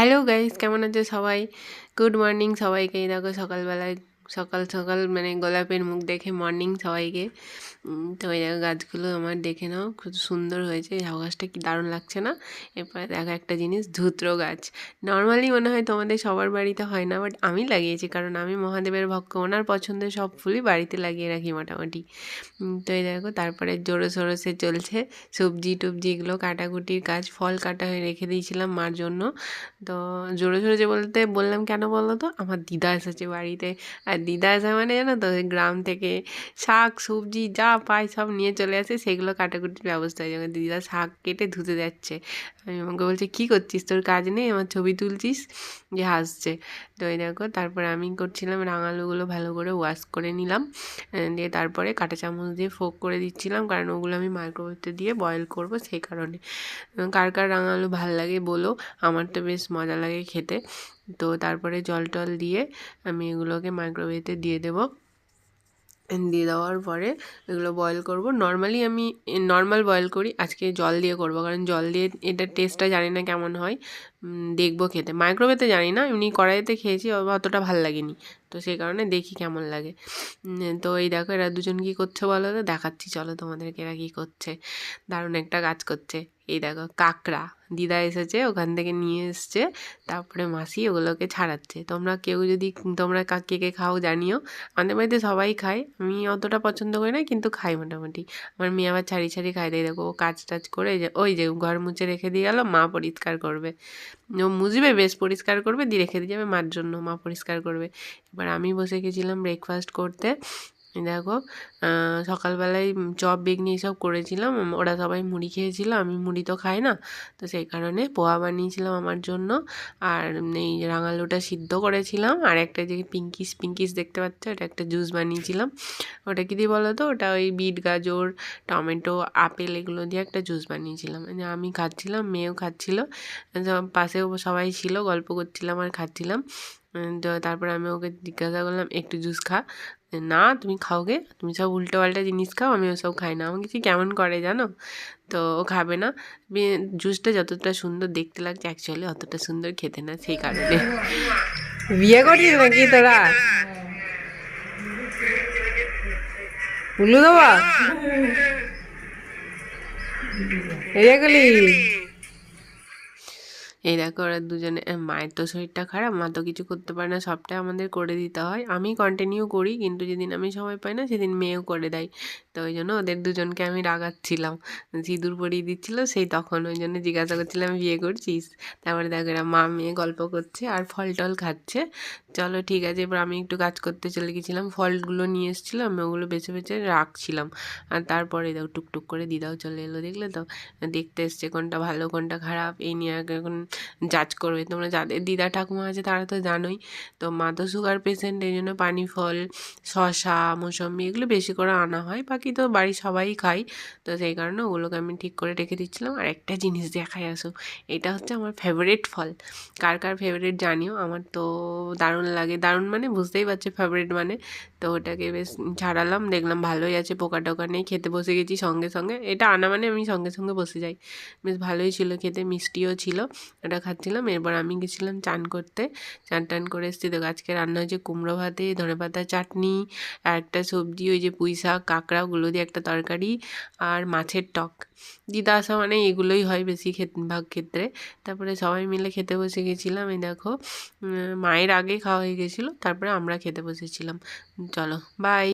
Hello guys কেমন আছে সবাই? গুড মর্নিং সবাইকে। দেখো সকালবেলায় সকাল সকাল মানে গোলাপের মুখ দেখে মর্নিং সবাইকে। তো ওই গাছগুলো আমার দেখে নাও, খুব সুন্দর হয়েছে। ঝাউ গাছটা কি দারুণ লাগছে না? এরপরে দেখো একটা জিনিস, ধুত্র গাছ। নর্মালি মনে হয় তোমাদের সবার বাড়িতে হয় না বাট আমি লাগিয়েছি, কারণ আমি মহাদেবের ভক্ত। ওনার পছন্দের সব ফুলই বাড়িতে লাগিয়ে রাখি মোটামুটি। তো এই দেখো, তারপরে জোরে সোরসে চলছে সবজি টবজি এগুলো, কাটাকুটির কাজ, ফল কাটা হয়ে রেখে দিয়েছিলাম মার জন্য। তো জোরে যে বলতে বললাম, কেন বলো তো আমার দিদা এসেছে বাড়িতে। আর দিদা আসা মানে জানো তো গ্রাম থেকে শাক, সবজি যা পায় সব নিয়ে চলে আসে, সেগুলো কাটাকুটির ব্যবস্থা হয়ে যাবে। দিদা শাক কেটে ধুতে যাচ্ছে। আমি আমাকে বলছে, কী করছিস? তোর কাজ নেই? আমার ছবি তুলছিস? যে হাসছে। তো এই দেখো, তারপরে আমি করছিলাম রাঙালুগুলো ভালো করে ওয়াশ করে নিলাম। দিয়ে তারপরে কাঁটা চামচ দিয়ে ফোক করে দিচ্ছিলাম, কারণ ওগুলো আমি মাইক্রোওয়েভে দিয়ে বয়েল করব সেই কারণে। কার কার রাঙালু ভালো লাগে বলো, আমার তো বেশ মজা লাগে খেতে। তো তারপরে জল টল দিয়ে আমি এগুলোকে মাইক্রোওয়েভে দিয়ে দেবো। দিয়ে দেওয়ার পরে এগুলো বয়েল করব। নর্মালি আমি নর্মাল বয়েল করি, আজকে জল দিয়ে করব। কারণ জল দিয়ে এটার টেস্টটা জানি না কেমন হয়। দেখব খেতে। মাইক্রোওয়েভে জানি না, এমনি কড়াইতে খেয়েছি অতটা ভালো লাগেনি। তো সেই কারণে দেখি কেমন লাগে। তো এই দেখো এরা দুজন কী করছে বলো তো? দেখাচ্ছি, চলো তোমাদেরকে এরা কী করছে। দারুণ একটা কাজ করছে। এই দেখো, কাঁকড়া। দিদা এসেছে, ওখান থেকে নিয়ে এসছে, তারপরে মাসি ওগুলোকে ছাড়াচ্ছে। তোমরা কেউ যদি, তোমরা কা- কে খাও জানিও। আমাদের বাড়িতে সবাই খায়। আমি অতটা পছন্দ করি না, কিন্তু খাই মোটামুটি। আমার মেয়ে আবার ছাড়ি ছাড়ি খাই দেয় দেখো, ও কাজ টাজ করে ওই যে ঘর মুছে রেখে দিয়ে গেলো, মা পরিষ্কার করবে। ও মুছবে বেশ পরিষ্কার করবে, দিয়ে রেখে দিয়ে যাবে, মার জন্য মা পরিষ্কার করবে। এবার আমি বসে গেছিলাম ব্রেকফাস্ট করতে। দেখো সকালবেলায় চপ, বেগনি এসব করেছিলাম। ওরা সবাই মুড়ি খেয়েছিল, আমি মুড়ি তো খাই না। তো সেই কারণে পোহা বানিয়েছিলাম আমার জন্য। আর এই রাঙালুটা সিদ্ধ করেছিলাম। আর একটা যে পিঙ্কিস পিঙ্কিস দেখতে পাচ্ছ? ওটা একটা জুস বানিয়েছিলাম। ওটা কী দিয়ে বলো তো ওটা ওই বিট, গাজর, টমেটো, আপেল এগুলো দিয়ে একটা জুস বানিয়েছিলাম। আমি খাচ্ছিলাম, মেয়েও খাচ্ছিল। পাশেও সবাই ছিল, গল্প করছিলাম আর খাচ্ছিলাম। তো তারপরে আমি ওকে জিজ্ঞাসা করলাম একটু জুস খা। না তুমি খাও গে। তুমি সব উল্টো পাল্টা জিনিস খাও আমি ওসব খাই না। আমাকে কি কেমন করে জানো? তো ও খাবে না। জুসটা যতটা সুন্দর দেখতে লাগছে অ্যাকচুয়ালি অতটা সুন্দর খেতে না সেই কারণে। বিয়ে করছিস নাকি তোরা? উল্লু দেবা? এগুলি এই দেখো ওরা দুজনে মায়ের তো শরীরটা খারাপ, মা তো কিছু করতে পারে না, সবটাই আমাদের করে দিতে হয়। আমি কন্টিনিউ করি, কিন্তু যেদিন আমি সময় পাই না, সেদিন মেয়েও করে দেয়। তো ওই জন্য ওদের দুজনকে আমি রাগাচ্ছিলাম। সিঁদুর পরিয়ে দিচ্ছিল, সেই তখন ওই জন্য জিজ্ঞাসা করছিলাম বিয়ে করছিস? তারপরে দেখো এরা মা, মেয়ে গল্প করছে আর ফল টল খাচ্ছে। চলো ঠিক আছে, এবার আমি একটু কাজ করতে চলে গেছিলাম, ফলগুলো নিয়ে এসেছিলাম, আমি ওগুলো বেছে বেছে রাখছিলাম। আর তারপরে দেখো টুকটুক করে দিদাও চলে এলো, দেখলে তো? দেখতে এসছে কোনটা ভালো, কোনটা খারাপ, এই নিয়ে এখন জাজ করবে। তোমরা যাদের দিদা ঠাকুমা আছে তারা তো জানোই। তো মা তো সুগার পেশেন্ট এই জন্য পানি, ফল শশা মৌসম্বি এগুলো বেশি করে আনা হয়। বাকি তো বাড়ির সবাই খায়। তো সেই কারণে ওগুলোকে আমি ঠিক করে রেখে দিচ্ছিলাম। আর একটা জিনিস দেখাই আসো। এটা হচ্ছে আমার ফেভারিট ফল। কার কার ফেভারিট জানিও? আমার তো দারুণ লাগে। দারুণ মানে বুঝতেই পারছ ফেভারিট মানে। তো ওটাকে বেশ ছাড়ালাম। দেখলাম ভালোই আছে। পোকা টোকা নেই। খেতে বসে গেছি সঙ্গে সঙ্গে। এটা আনা মানে আমি সঙ্গে সঙ্গে বসে যাই। বেশ ভালোই ছিল খেতে, মিষ্টিও ছিল। ওটা খাচ্ছিলাম। এরপর আমি গেছিলাম চান করতে। চান টান করে এসেছি। তো আজকে রান্না হয়েছে কুমড়ো ভাতে, ধনে পাতা চাটনি, আর একটা সবজি, ওই যে পুঁই শাক, কাঁকড়া, ওগুলো দিয়ে একটা তরকারি আর মাছের টক। দিদা আসা মানে এগুলোই হয় বেশি ভাগ ক্ষেত্রে। তারপরে সবাই মিলে খেতে বসে গেছিলাম। এই দেখো মায়ের আগে খাওয়া হয়ে গেছিল। তারপরে আমরা খেতে বসেছিলাম। চলো বাই